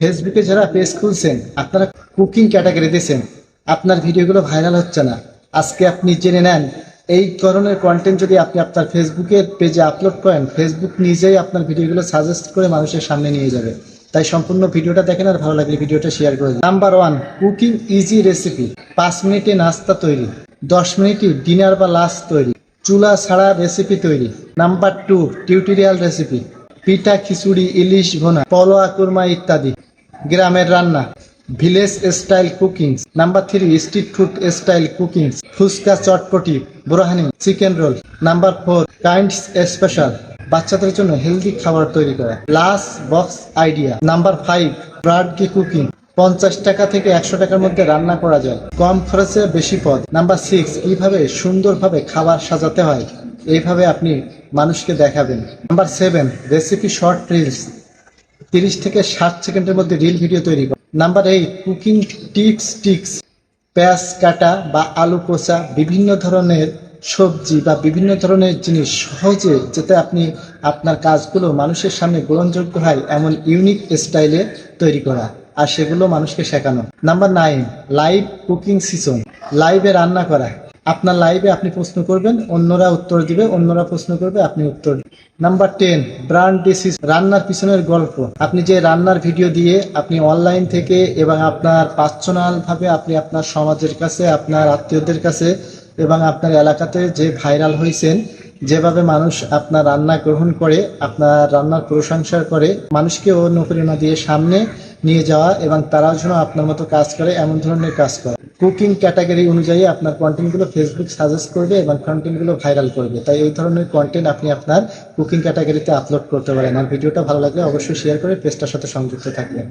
ফেসবুকে যারা পেজ খুলছেন, আপনারা কুকিং ক্যাটাগরি দিয়েছেন, আপনার ভিডিওগুলো ভাইরাল হচ্ছে না। আজকে আপনি জেনে নেন, এই ধরনের কন্টেন্ট যদি আপনি আপনার ফেসবুকের পেজে আপলোড করেন ফেসবুক নিজেই আপনার ভিডিওগুলো সাজেস্ট করে মানুষের সামনে নিয়ে যাবে। তাই সম্পূর্ণ ভিডিওটা দেখেন আর ভালো লাগলে ভিডিওটা শেয়ার করে number one cooking easy recipe পাঁচ মিনিটে নাস্তা তৈরি, দশ মিনিটে ডিনার বা লাঞ্চ তৈরি, চুলা ছাড়া রেসিপি তৈরি। নাম্বার টু টিউটোরিয়াল রেসিপি পিঠা, খিচুড়ি, ইলিশ ভোনা, পলোয়া, কুরমা ইত্যাদি। গ্রামের রান্না। Village style cooking. Number three, street food style cooking. Fuchka চটপটি borhani chicken roll. Number four, kinds special. বাচ্চাদের জন্য হেলদি খাবার তৈরি করা। Last box idea. Number five, ব্রাডকি cooking. পঞ্চাশ টাকা থেকে একশো টাকার মধ্যে রান্না করা যায়। কম খরচে বেশি পদ। নাম্বার সিক্স কীভাবে সুন্দরভাবে খাবার সাজাতে হয়। এইভাবে আপনি মানুষকে দেখাবেন। Number seven, recipe short reels. তিরিশ থেকে ষাট সেকেন্ডের মধ্যে রিল ভিডিও তৈরি করা। Number eight cooking tips tricks পেঁয়াজ, কাটা বা আলু কোচা বিভিন্ন ধরনের সবজি বা বিভিন্ন ধরনের জিনিস সহজে যাতে আপনি আপনার কাজগুলো মানুষের সামনে গ্রহণযোগ্য হয়, এমন ইউনিক স্টাইলে তৈরি করা আর সেগুলো মানুষকে শেখানো। Number nine live cooking season লাইভে রান্না করা। আপনার লাইভে আপনি প্রশ্ন করবেন, অন্যরা উত্তর দিবে, অন্যরা প্রশ্ন করবে, আপনি উত্তর নাম্বার টেন ব্র্যান্ড ডিসিস রান্নার পিছনের গল্প। আপনি যে রান্নার ভিডিও দিয়ে আপনি অনলাইন থেকে এবং আপনার পার্সোনাল ভাবে আপনি আপনার সমাজের কাছে, আপনার আত্মীয়দের কাছে এবং আপনার এলাকাতে যে ভাইরাল হয়েছেন, যেভাবে মানুষ আপনার রান্না গ্রহণ করে, আপনার রান্নার প্রশংসা করে, মানুষকে অনুপ্রেরণা দিয়ে সামনে নিয়ে যাওয়া এবং তারাও যেন আপনার মতো কাজ করে, এমন ধরনের কাজ করে। কুকিং ক্যাটাগরি অনুযায়ী আপনার কন্টেন্টগুলো ফেসবুক সাজেস্ট করবে এবং কন্টেন্টগুলো ভাইরাল করবে। তাই এই ধরনের কন্টেন্ট আপনি আপনার কুকিং ক্যাটাগরিতে আপলোড করতে পারেন। আর ভিডিওটা ভালো লাগলে অবশ্যই শেয়ার করে পেজটার সাথে সংযুক্ত থাকবেন।